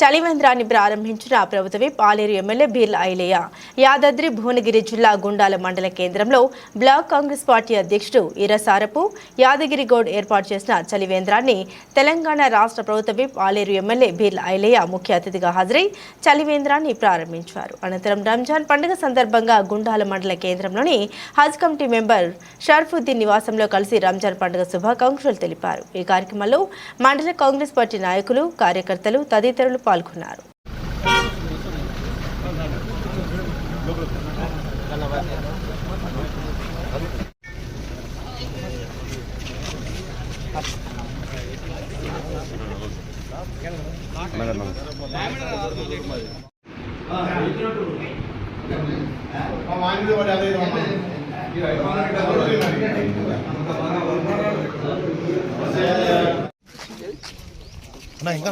చలివేంద్రాన్ని ప్రారంభించిన ప్రభుత్వ పాలేరు ఎమ్మెల్యే బీర్ల ఐలయ్య. యాదాద్రి భువనగిరి జిల్లా గుండాల మండల కేంద్రంలో బ్లాక్ కాంగ్రెస్ పార్టీ అధ్యక్షుడు ఇరసారపు యాదగిరి గౌడ్ ఏర్పాటు చేసిన చలివేంద్రాన్ని తెలంగాణ రాష్ట్ర ప్రభుత్వ పాలేరు ఎమ్మెల్యే బీర్ల ఐలయ్య ముఖ్య అతిథిగా హాజరై చలివేంద్రాన్ని ప్రారంభించారు. అనంతరం రంజాన్ పండుగ సందర్భంగా గుండాల మండల కేంద్రంలోని హజ్ కమిటీ మెంబర్ షర్ఫుద్దీన్ నివాసంలో కలిసి రంజాన్ పండుగ శుభాకాంక్షలు తెలిపారు. ఈ కార్యక్రమంలో మండల కాంగ్రెస్ పార్టీ నాయకులు కార్యకర్తలు తదితరులు పాల్గొన్నారు అన్నా ఇంకా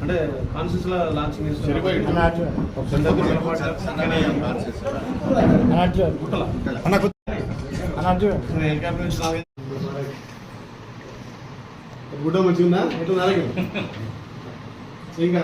అంటే కాన్షియస్లో లాంచింగ్ గుడ్డ మంచిగా ఎటు నరగి ఇంకా